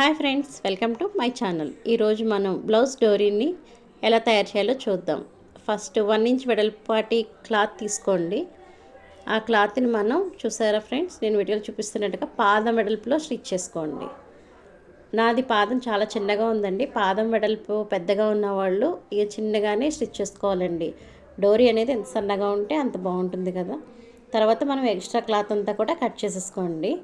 Hi friends welcome to my channel. ఈరోజు మనం blouse డోరీని ఎలా తయారు చేయాలో చూద్దాం. ఫస్ట్ వన్ ఇంచ్ వెడల్పాటి క్లాత్ తీసుకోండి. ఆ క్లాత్ని మనం చూసారా ఫ్రెండ్స్ నేను వీడియోలో చూపిస్తున్నట్టుగా పాదం వెడల్పులో స్టిచ్ చేసుకోండి. నాది పాదం చాలా చిన్నగా ఉందండి. పాదం వెడల్పు పెద్దగా ఉన్న వాళ్ళు ఇక చిన్నగానే స్టిచ్ చేసుకోవాలండి. డోరీ అనేది ఎంత సన్నగా ఉంటే అంత బాగుంటుంది కదా. తర్వాత మనం ఎక్స్ట్రా క్లాత్ అంతా కూడా కట్ చేసేసుకోండి.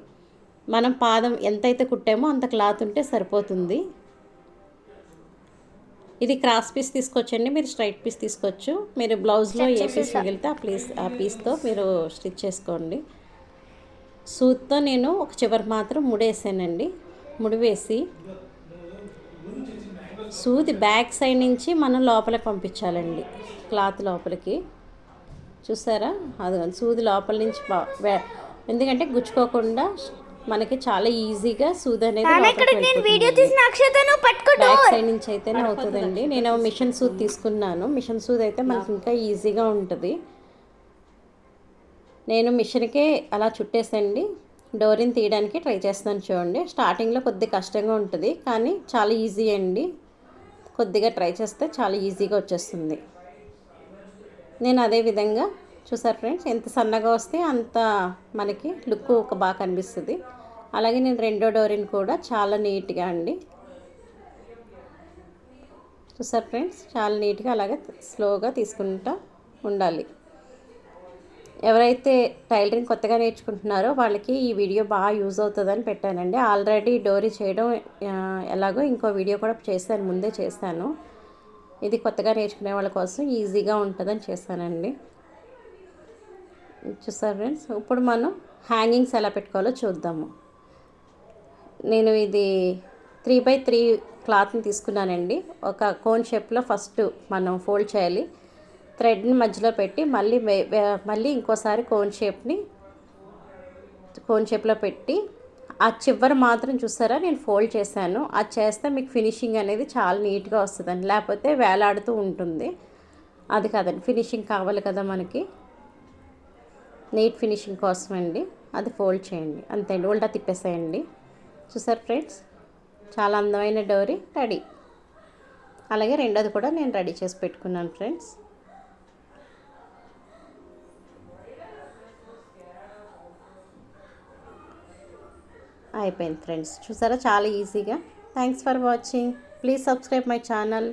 మనం పాదం ఎంతైతే కుట్టామో అంత క్లాత్ ఉంటే సరిపోతుంది. ఇది క్రాస్ పీస్ తీసుకొచ్చండి మీరు స్ట్రైట్ పీస్ తీసుకోవచ్చు. మీరు బ్లౌజ్లో ఏ పీస్ మిగిలితే ఆ పీస్ ఆ పీస్తో మీరు స్టిచ్ చేసుకోండి. సూత్తో నేను ఒక చివరి మాత్రం ముడేసానండి. ముడి వేసి సూది బ్యాక్ సైడ్ నుంచి మనం లోపలికి పంపించాలండి క్లాత్ లోపలికి. చూసారా? అది సూది లోపల నుంచి ఎందుకంటే గుచ్చుకోకుండా మనకి చాలా ఈజీగా సూది అనేది వీడియో. తీసిన బ్యాక్ సైడ్ నుంచి అయితేనే అవుతుందండి. నేను మిషన్ సూద్ తీసుకున్నాను. మిషన్ సూద్ అయితే మనకి ఇంకా ఈజీగా ఉంటుంది. నేను మిషన్కే అలా చుట్టేసండి. డోరీని తీయడానికి ట్రై చేస్తున్నాను చూడండి. స్టార్టింగ్లో కొద్దిగా కష్టంగా ఉంటుంది కానీ చాలా ఈజీ అండి. కొద్దిగా ట్రై చేస్తే చాలా ఈజీగా వచ్చేస్తుంది. నేను అదే విధంగా చూసారు ఫ్రెండ్స్? ఎంత సన్నగా వస్తే అంత మనకి లుక్ ఒక బాగా కనిపిస్తుంది. అలాగే నేను రెండో డోరీని కూడా చాలా నీట్గా అండి. చూసారు ఫ్రెండ్స్? చాలా నీట్గా అలాగే స్లోగా తీసుకుంటా ఉండాలి. ఎవరైతే టైలరింగ్ కొత్తగా నేర్చుకుంటున్నారో వాళ్ళకి ఈ వీడియో బాగా యూజ్ అవుతుందని పెట్టానండి. ఆల్రెడీ డోరీ చేయడం ఎలాగో ఇంకో వీడియో కూడా చేశాను ముందే చేశాను. ఇది కొత్తగా నేర్చుకునే వాళ్ళ కోసం ఈజీగా ఉంటుందని చేశానండి. చూసారు ఫ్రెండ్స్? ఇప్పుడు మనం హ్యాంగింగ్స్ ఎలా పెట్టుకోవాలో చూద్దాము. నేను ఇది త్రీ బై త్రీ క్లాత్ని తీసుకున్నానండి. ఒక కోన్ షేప్లో ఫస్ట్ మనం ఫోల్డ్ చేయాలి. థ్రెడ్ని మధ్యలో పెట్టి మళ్ళీ వే- వే- మళ్ళీ ఇంకోసారి కోన్ షేప్ని కోన్ షేప్లో పెట్టి ఆ చివరి మాత్రం చూసారా? నేను ఫోల్డ్ చేశాను. అది చేస్తే మీకు ఫినిషింగ్ అనేది చాలా నీట్గా వస్తుందండి. లేకపోతే వేలాడుతూ ఉంటుంది. అది కదండి. ఫినిషింగ్ కావాలి కదా మనకి. నీట్ ఫినిషింగ్ కోసం అండి అది ఫోల్డ్ చేయండి. అంతే అండి ఉల్టా తిప్పేసేయండి. చూసారు ఫ్రెండ్స్ చాలా అందమైన డోరీ. రెడీ అలాగే రెండోది కూడా నేను రెడీ చేసి పెట్టుకున్నాను ఫ్రెండ్స్ అయిపోయింది ఫ్రెండ్స్ చూసారా? చాలా ఈజీగా thanks for watching please subscribe my channel